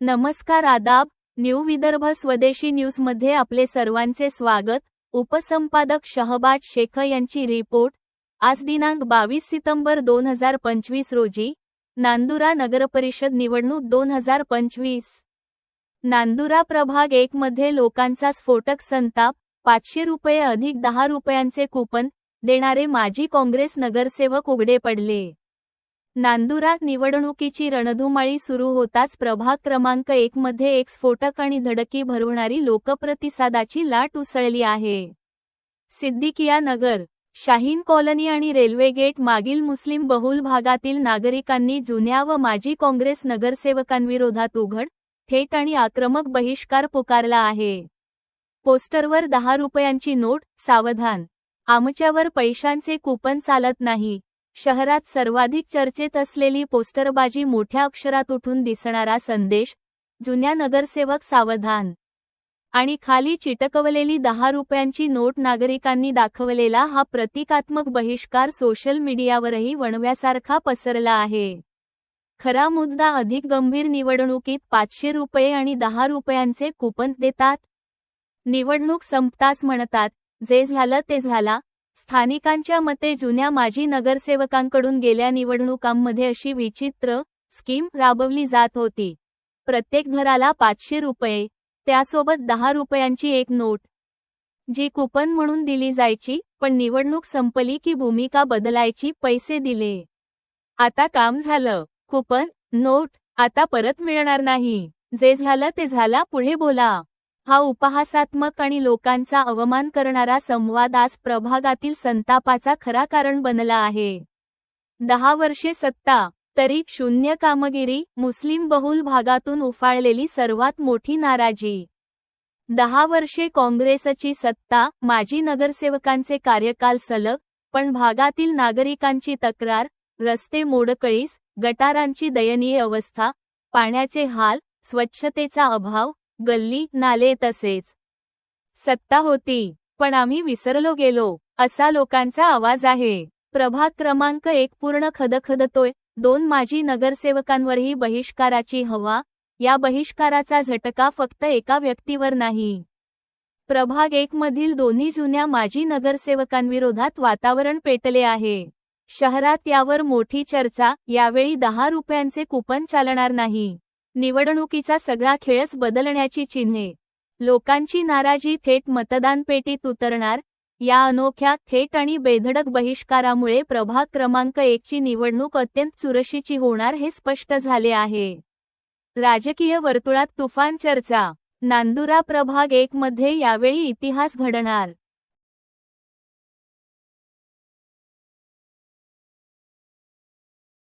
नमस्कार आदाब न्यू विदर्भ स्वदेशी न्यूजमध्ये आपले सर्वांचे स्वागत. उपसंपादक शहबाज शेख यांची रिपोर्ट. आज दिनांक बावीस सितंबर दोन हजार पंचवीस रोजी नांदुरा नगरपरिषद निवडणूक दोन हजार पंचवीस. नांदुरा प्रभाग एक मध्ये लोकांचा स्फोटक संताप पाचशे रुपये अधिक दहा रुपयांचे कूपन देणारे माजी काँग्रेस नगरसेवक उघडे पडले. नांदुरात निवडणुकीची रणधुमाळी सुरू होताच प्रभाग क्रमांक एक मध्ये एक स्फोटक आणि धडकी भरवणारी लोकप्रतिसादाची लाट उसळली आहे. सिद्दीकिया नगर शाहीन कॉलनी आणि रेल्वे गेट मागील मुस्लिम बहुल भागातील नागरिकांनी जुन्या व माजी काँग्रेस नगरसेवकांविरोधात उघड थेट आणि आक्रमक बहिष्कार पुकारला आहे. पोस्टरवर दहा रुपयांची नोट सावधान. आमच्यावर पैशांचे कूपन चालत नाही. शहरात सर्वाधिक चर्चेत असलेली पोस्टरबाजी मोठ्या अक्षरात उठून दिसणारा संदेश जुन्या नगरसेवक सावधान. आणि खाली चिटकवलेली दहा रुपयांची नोट नागरिकांनी दाखवलेला हा प्रतिकात्मक बहिष्कार सोशल मीडियावरही वणव्यासारखा पसरला आहे. खरा मुद्दा अधिक गंभीर निवडणुकीत पाचशे रुपये आणि दहा रुपयांचे कूपन देतात. निवडणूक संपताच म्हणतात जे झालं ते झाला. स्थानिकांच्या मते जुन्या माजी नगरसेवकांकडून गेल्या निवडणुकांमध्ये अशी विचित्र स्कीम राबवली जात होती. प्रत्येक घराला पाचशे रुपये त्यासोबत दहा रुपयांची एक नोट. जी कुपन म्हणून दिली जायची पण निवडणूक संपली की भूमिका बदलायची पैसे दिले. आता काम झालं. कुपन नोट आता परत मिळणार नाही. जे झालं ते झाला पुढे बोला. हा उपहासात्मक आणि लोकांचा अवमान करणारा संवाद आज प्रभागातील संतापाचा खरा कारण बनला आहे. दहा वर्षे सत्ता तरी शून्य कामगिरी मुस्लिम बहुल भागातून उफाळलेली सर्वात मोठी नाराजी. दहा वर्षे काँग्रेसची सत्ता माजी नगरसेवकांचे कार्यकाल सलग पण भागातील नागरिकांची तक्रार रस्ते मोडकळीस गटारांची दयनीय अवस्था पाण्याचे हाल स्वच्छतेचा अभाव गल्ली नाले तसेच. सत्ता होती पण आम्ही विसरलो गेलो असा लोकांचा आवाज आहे. प्रभाग क्रमांक एक पूर्ण खदखदतोय दोन माजी नगरसेवकांवरही बहिष्काराची हवा या बहिष्काराचा झटका फक्त एका व्यक्तीवर नाही. प्रभाग एक मधील दोन्ही जुन्या माजी नगरसेवकांविरोधात वातावरण पेटले आहे. शहरात यावर मोठी चर्चा यावेळी दहा रुपयांचे कूपन चालणार नाही. निवडणुकीचा सगळा खेळच बदलण्याची चिन्हे. लोकांची नाराजी थेट मतदान पेटीत उतरणार या अनोख्या थेट आणि बेधडक बहिष्कारामुळे प्रभाग क्रमांक एकची निवडणूक अत्यंत चुरशीची होणार हे स्पष्ट झाले आहे. राजकीय वर्तुळात तुफान चर्चा. नांदुरा प्रभाग एक मध्ये यावेळी इतिहास घडणार.